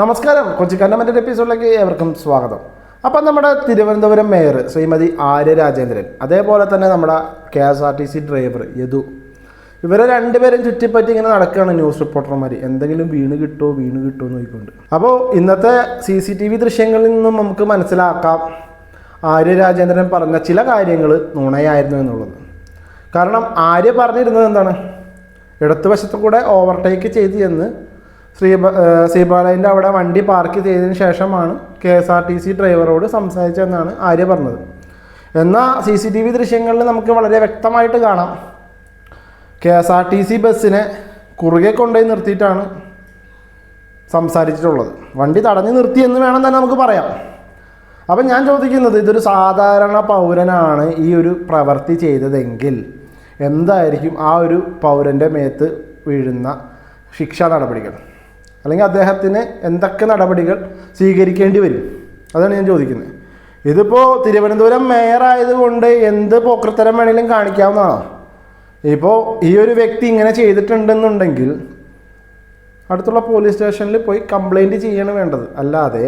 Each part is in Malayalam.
നമസ്കാരം. കൊച്ചി കണ്ണമന്റെ എപ്പിസോഡിലേക്ക് ഏവർക്കും സ്വാഗതം. അപ്പം നമ്മുടെ തിരുവനന്തപുരം മേയർ ശ്രീമതി ആര്യ രാജേന്ദ്രൻ അതേപോലെ തന്നെ നമ്മുടെ K S R T C driver Yadu ഇവരെ രണ്ടുപേരും ചുറ്റിപ്പറ്റി ഇങ്ങനെ നടക്കുകയാണ് ന്യൂസ് റിപ്പോർട്ടർമാർ എന്തെങ്കിലും വീണ് കിട്ടുമോ വീണ് കിട്ടുമോ എന്ന് നോക്കിക്കൊണ്ട് അപ്പോൾ ഇന്നത്തെ സി സി ടി വി ദൃശ്യങ്ങളിൽ നിന്നും നമുക്ക് മനസ്സിലാക്കാം ആര്യ രാജേന്ദ്രൻ പറഞ്ഞ ചില കാര്യങ്ങൾ നുണയായിരുന്നു എന്നുള്ളത്. കാരണം ആര്യ പറഞ്ഞിരുന്നത് എന്താണ്? ഇടത്തുവശത്തും കൂടെ ഓവർടേക്ക് ചെയ്ത് ചെന്ന് ശ്രീ ശ്രീബാലയന്റെ അവിടെ വണ്ടി പാർക്ക് ചെയ്തതിന് ശേഷമാണ് K S R T C ഡ്രൈവറോട് സംസാരിച്ചതെന്നാണ് ആര്യ പറഞ്ഞത്. എന്നാൽ സി സി ടി വി ദൃശ്യങ്ങളിൽ നമുക്ക് വളരെ വ്യക്തമായിട്ട് കാണാം. K S R T C ബസ്സിനെ കുറുകെ കൊണ്ടുപോയി നിർത്തിയിട്ടാണ് സംസാരിച്ചിട്ടുള്ളത്. വണ്ടി തടഞ്ഞു നിർത്തി എന്ന് വേണം തന്നെ നമുക്ക് പറയാം. അപ്പം ഞാൻ ചോദിക്കുന്നത് ഇതൊരു സാധാരണ പൗരനാണ് ഈ ഒരു പ്രവൃത്തി ചെയ്തതെങ്കിൽ എന്തായിരിക്കും ആ ഒരു പൗരന്റെ മേത്ത് വീഴുന്ന ശിക്ഷാ നടപടികൾ? അല്ലെങ്കിൽ അദ്ദേഹത്തിന് എന്തൊക്കെ നടപടികൾ സ്വീകരിക്കേണ്ടി വരും? അതാണ് ഞാൻ ചോദിക്കുന്നത്. ഇതിപ്പോൾ തിരുവനന്തപുരം മേയർ ആയതുകൊണ്ട് എന്ത് പോക്കൃത്തരം വേണമെങ്കിലും കാണിക്കാവുന്നതാണോ? ഇപ്പോൾ ഈ ഒരു വ്യക്തി ഇങ്ങനെ ചെയ്തിട്ടുണ്ടെന്നുണ്ടെങ്കിൽ അടുത്തുള്ള പോലീസ് സ്റ്റേഷനിൽ പോയി കംപ്ലൈന്റ് ചെയ്യണം വേണ്ടത്. അല്ലാതെ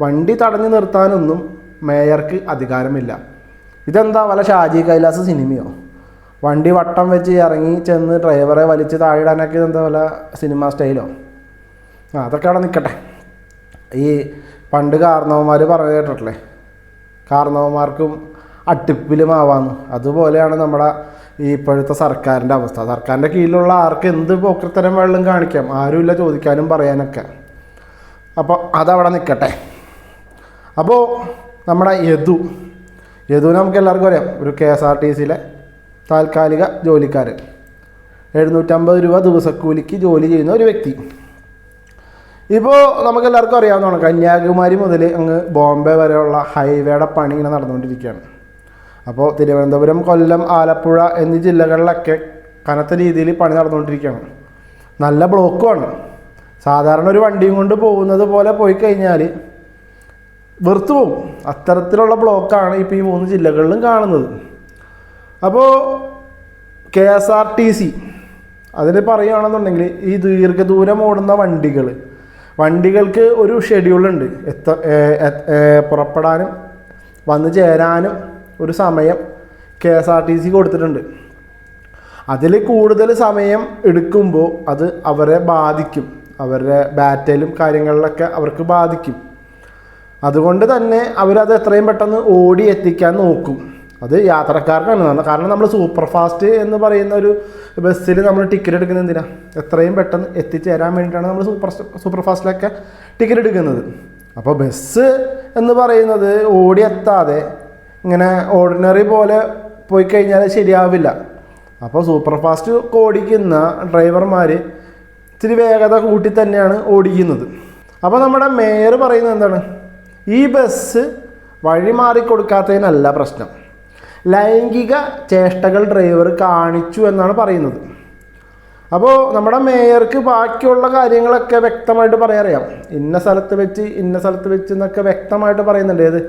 വണ്ടി തടഞ്ഞു നിർത്താനൊന്നും മേയർക്ക് അധികാരമില്ല. ഇതെന്താ വല്ല ഷാജി കൈലാസ് സിനിമയോ? വണ്ടി വട്ടം വെച്ച് ഇറങ്ങി ചെന്ന് ഡ്രൈവറെ വലിച്ച് താഴെ ഇടാനൊക്കെ ഇതെന്താ വല്ല സിനിമ സ്റ്റൈലോ ആ അതൊക്കെ അവിടെ നിൽക്കട്ടെ ഈ പണ്ട് കാർണവന്മാർ പറഞ്ഞു കേട്ടിട്ടില്ലേ? കാർണവന്മാർക്കും അട്ടിപ്പിലും ആവാന്ന്. അതുപോലെയാണ് നമ്മുടെ ഈ ഇപ്പോഴത്തെ സർക്കാരിന്റെ അവസ്ഥ. സർക്കാരിന്റെ കീഴിലുള്ള ആർക്ക് എന്ത് പോക്കൃത്തരം വെള്ളം കാണിക്കാം? ആരുമില്ല ചോദിക്കാനും പറയാനൊക്കെ. അപ്പോൾ അതവിടെ നിൽക്കട്ടെ അപ്പോൾ നമ്മുടെ യദു. യദു നമുക്ക് എല്ലാവർക്കും അറിയാം. ഒരു കെ എസ് ആർ ടി സിയിലെ താൽക്കാലിക ജോലിക്കാരൻ. എഴുന്നൂറ്റമ്പത് രൂപ ദിവസക്കൂലിക്ക് ജോലി ചെയ്യുന്ന ഒരു വ്യക്തി. ഇപ്പോൾ നമുക്ക് എല്ലാവർക്കും അറിയാവുന്നതാണ് കന്യാകുമാരി മുതൽ അങ്ങ് ബോംബെ വരെയുള്ള ഹൈവേയുടെ പണി ഇങ്ങനെ നടന്നുകൊണ്ടിരിക്കുകയാണ്. അപ്പോൾ തിരുവനന്തപുരം കൊല്ലം ആലപ്പുഴ എന്നീ ജില്ലകളിലൊക്കെ കനത്ത രീതിയിൽ പണി നടന്നുകൊണ്ടിരിക്കുകയാണ്. നല്ല ബ്ലോക്കുമാണ്. സാധാരണ ഒരു വണ്ടിയും കൊണ്ട് പോകുന്നത് പോലെ പോയി കഴിഞ്ഞാൽ വെറുത്തു പോകും അത്തരത്തിലുള്ള ബ്ലോക്കാണ് ഇപ്പോൾ ഈ മൂന്ന് ജില്ലകളിലും കാണുന്നത്. അപ്പോൾ K S R T C അതിന് പറയുകയാണെന്നുണ്ടെങ്കിൽ ഈ ദീർഘദൂരം ഓടുന്ന വണ്ടികൾ വണ്ടികൾക്ക് ഒരു ഷെഡ്യൂളുണ്ട് എത്ത പുറപ്പെടാനും വന്നു ചേരാനും ഒരു സമയം K S R T C കൊടുത്തിട്ടുണ്ട്. അതിൽ കൂടുതൽ സമയം എടുക്കുമ്പോൾ അത് അവരെ ബാധിക്കും. അവരുടെ ബാറ്റലും കാര്യങ്ങളിലൊക്കെ അവർക്ക് ബാധിക്കും. അതുകൊണ്ട് തന്നെ അവരത് എത്രയും പെട്ടെന്ന് ഓടി എത്തിക്കാൻ നോക്കും. അത് യാത്രക്കാർക്കാണ് കാരണം നമ്മൾ സൂപ്പർ ഫാസ്റ്റ് എന്ന് പറയുന്ന ഒരു ബസ്സിൽ നമ്മൾ ടിക്കറ്റ് എടുക്കുന്നത് എന്തിനാ? എത്രയും പെട്ടെന്ന് എത്തിച്ചേരാൻ വേണ്ടിയിട്ടാണ് നമ്മൾ സൂപ്പർ സൂപ്പർ ഫാസ്റ്റിലൊക്കെ ടിക്കറ്റ് എടുക്കുന്നത്. അപ്പോൾ ബസ് എന്ന് പറയുന്നത് ഓടിയെത്താതെ ഇങ്ങനെ ഓർഡിനറി പോലെ പോയി കഴിഞ്ഞാൽ ശരിയാവില്ല. അപ്പോൾ സൂപ്പർ ഫാസ്റ്റ് ഓടിക്കുന്ന ഡ്രൈവർമാർ ഇത്തിരി വേഗത കൂട്ടി തന്നെയാണ് ഓടിക്കുന്നത്. അപ്പോൾ നമ്മുടെ മേയർ പറയുന്നത് എന്താണ്? ഈ ബസ് വഴി മാറിക്കൊടുക്കാത്തതിനല്ല പ്രശ്നം. ലൈംഗിക ചേഷ്ടകൾ ഡ്രൈവർ കാണിച്ചു എന്നാണ് പറയുന്നത്. അപ്പോൾ നമ്മുടെ മേയർക്ക് ബാക്കിയുള്ള കാര്യങ്ങളൊക്കെ വ്യക്തമായിട്ട് പറയാറിയാം ഇന്ന സ്ഥലത്ത് വെച്ച് ഇന്ന സ്ഥലത്ത് വെച്ച് എന്നൊക്കെ വ്യക്തമായിട്ട് പറയുന്നുണ്ട്. ഏത്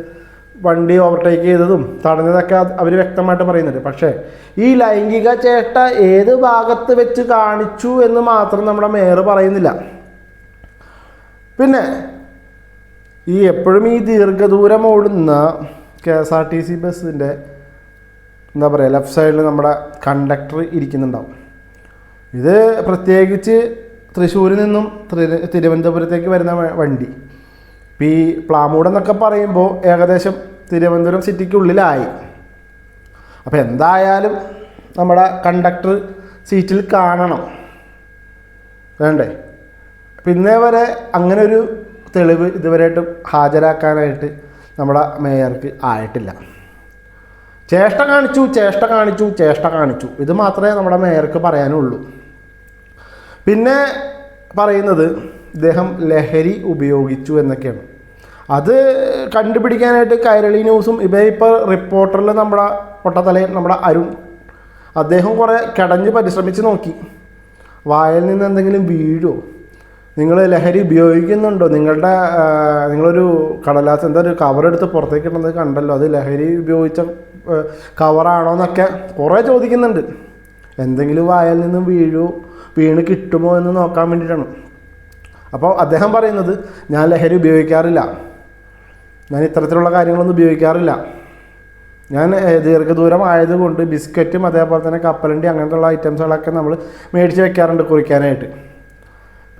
വണ്ടി ഓവർടേക്ക് ചെയ്തതും തടഞ്ഞതൊക്കെ അവർ വ്യക്തമായിട്ട് പറയുന്നുണ്ട്. പക്ഷേ ഈ ലൈംഗിക ചേട്ട ഏത് ഭാഗത്ത് വെച്ച് കാണിച്ചു എന്ന് മാത്രം നമ്മുടെ മേയർ പറയുന്നില്ല. പിന്നെ ഈ എപ്പോഴും ഈ ദീർഘദൂരം ഓടുന്ന K S R T C ബസ്സിന്റെ എന്താ പറയുക ലെഫ്റ്റ് സൈഡിൽ നമ്മുടെ കണ്ടക്ടർ ഇരിക്കുന്നുണ്ടാവും. ഇത് പ്രത്യേകിച്ച് തൃശ്ശൂരിൽ നിന്നും തിരു- തിരുവനന്തപുരത്തേക്ക് വരുന്ന വണ്ടി. ഇപ്പം ഈ പ്ലാമൂട് എന്നൊക്കെ പറയുമ്പോൾ ഏകദേശം തിരുവനന്തപുരം സിറ്റിക്കുള്ളിലായി. അപ്പോൾ എന്തായാലും നമ്മുടെ കണ്ടക്ടർ സീറ്റിൽ കാണണം. വേണ്ടേ? പിന്നെ വരെ അങ്ങനെ ഒരു തെളിവ് ഇതുവരെയായിട്ടും ഹാജരാക്കാനായിട്ട് നമ്മുടെ മേയർക്ക് ആയിട്ടില്ല. ചേഷ്ട കാണിച്ചു ചേഷ്ട കാണിച്ചു ചേഷ്ട കാണിച്ചു. ഇത് മാത്രമേ നമ്മുടെ മേയർക്ക് പറയാനുള്ളൂ. പിന്നെ പറയുന്നത് ഇദ്ദേഹം ലഹരി ഉപയോഗിച്ചു എന്നൊക്കെയാണ്. അത് കണ്ടുപിടിക്കാനായിട്ട് കൈരളി ന്യൂസും ഇവ ഇപ്പോൾ റിപ്പോർട്ടറിൽ നമ്മുടെ പൊട്ടത്തലയൻ നമ്മുടെ അരുൺ അദ്ദേഹം കുറേ കിടഞ്ഞ് പരിശ്രമിച്ച് നോക്കി. വായിൽ നിന്ന് എന്തെങ്കിലും വീഴോ? നിങ്ങൾ ലഹരി ഉപയോഗിക്കുന്നുണ്ടോ? നിങ്ങളുടെ നിങ്ങളൊരു കടലാസ് എന്താ ഒരു കവറെടുത്ത് പുറത്തേക്ക് ഇടുന്നത് കണ്ടല്ലോ. അത് ലഹരി ഉപയോഗിച്ച കവറാണോ എന്നൊക്കെ കുറേ ചോദിക്കുന്നുണ്ട്. എന്തെങ്കിലും വായൽ നിന്ന് വീഴോ വീണ് കിട്ടുമോ എന്ന് നോക്കാൻ വേണ്ടിയിട്ടാണ്. അപ്പോൾ അദ്ദേഹം പറയുന്നത് ഞാൻ ലഹരി ഉപയോഗിക്കാറില്ല. ഞാൻ ഇത്തരത്തിലുള്ള കാര്യങ്ങളൊന്നും ഉപയോഗിക്കാറില്ല. ഞാൻ ദീർഘദൂരം ആയതുകൊണ്ട് ബിസ്ക്കറ്റും അതേപോലെ തന്നെ കപ്പലണ്ടി അങ്ങനത്തുള്ള ഐറ്റംസുകളൊക്കെ നമ്മൾ മേടിച്ച് വെക്കാറുണ്ട് കുറിക്കാനായിട്ട്.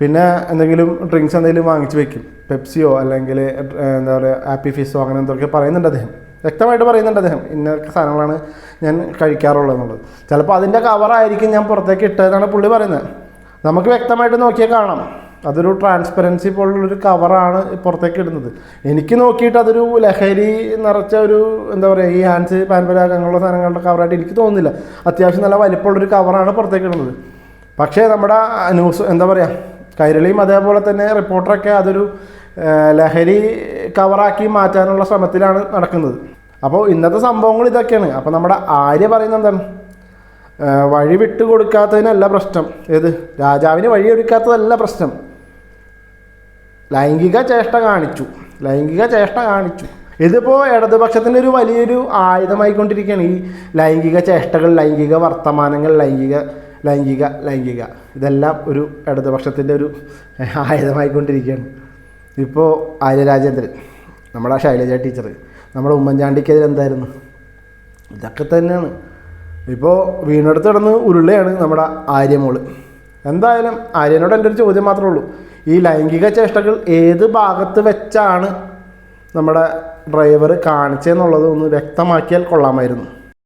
പിന്നെ എന്തെങ്കിലും ഡ്രിങ്ക്സ് എന്തെങ്കിലും വാങ്ങിച്ച് വെക്കും. പെപ്സിയോ അല്ലെങ്കിൽ എന്താ പറയുക ആപ്പി ഫിസോ അങ്ങനെ എന്തൊക്കെ പറയുന്നുണ്ട് അദ്ദേഹം. വ്യക്തമായിട്ട് പറയുന്നുണ്ട് അദ്ദേഹം. ഇന്ന സാധനങ്ങളാണ് ഞാൻ കഴിക്കാറുള്ളത് എന്നുള്ളത് ചിലപ്പോൾ അതിന്റെ കവറായിരിക്കും ഞാൻ പുറത്തേക്ക് ഇട്ടതെന്നാണ് പുള്ളി പറയുന്നത്. നമുക്ക് വ്യക്തമായിട്ട് നോക്കിയാൽ കാണാം. അതൊരു ട്രാൻസ്പെറൻസി പോലുള്ളൊരു കവറാണ് പുറത്തേക്ക് ഇടുന്നത്. എനിക്ക് നോക്കിയിട്ട് അതൊരു ലഹരി നിറച്ച ഒരു എന്താ പറയുക ഈ ഹാൻഡ്സ് പാൻപരാഗങ്ങളുള്ള സാധനങ്ങളുടെ കവറായിട്ട് എനിക്ക് തോന്നുന്നില്ല. അത്യാവശ്യം നല്ല വലിപ്പമുള്ളൊരു കവറാണ് പുറത്തേക്ക് ഇടുന്നത്. പക്ഷേ നമ്മുടെ ന്യൂസ് എന്താ പറയുക കൈരളിയും അതേപോലെ തന്നെ റിപ്പോർട്ടറൊക്കെ അതൊരു ലഹരി കവറാക്കി മാറ്റാനുള്ള ശ്രമത്തിലാണ് നടക്കുന്നത്. അപ്പോൾ ഇന്നത്തെ സംഭവങ്ങൾ ഇതൊക്കെയാണ്. അപ്പോൾ നമ്മുടെ ആര്യ പറയുന്നത് എന്താണ്? വഴി വിട്ടു കൊടുക്കാത്തതിനല്ല പ്രശ്നം. ഏത്? രാജാവിന് വഴി ഒരുക്കാത്തതല്ല പ്രശ്നം. ലൈംഗിക ചേഷ്ട കാണിച്ചു. ലൈംഗിക ചേഷ്ട കാണിച്ചു. ഇതിപ്പോൾ ഇടതുപക്ഷത്തിന്റെ ഒരു വലിയൊരു ആയുധമായിക്കൊണ്ടിരിക്കുകയാണ്. ഈ ലൈംഗിക ചേഷ്ടകൾ ലൈംഗിക വർത്തമാനങ്ങൾ ലൈംഗിക ലൈംഗിക ലൈംഗിക. ഇതെല്ലാം ഒരു ഇടതുപക്ഷത്തിന്റെ ഒരു ആയുധമായിക്കൊണ്ടിരിക്കുകയാണ്. ഇപ്പോൾ ആര്യരാജേന്ദ്രൻ നമ്മുടെ ശൈലജ ടീച്ചർ നമ്മുടെ ഉമ്മൻചാണ്ടിക്കെതിരെ എന്തായിരുന്നു? ഇതൊക്കെ തന്നെയാണ്. ഇപ്പോൾ വീണെടുത്ത് കിടന്ന് ഉരുളയാണ് നമ്മുടെ ആര്യമോൾ. എന്തായാലും ആര്യനോട് എന്റെ ഒരു ചോദ്യം മാത്രമേ ഉള്ളൂ. ഈ ലൈംഗിക ചേഷ്ടകൾ ഏത് ഭാഗത്ത് വെച്ചാണ് നമ്മുടെ ഡ്രൈവർ കാണിച്ചതെന്നുള്ളത് ഒന്ന് വ്യക്തമാക്കിയാൽ കൊള്ളാമായിരുന്നു.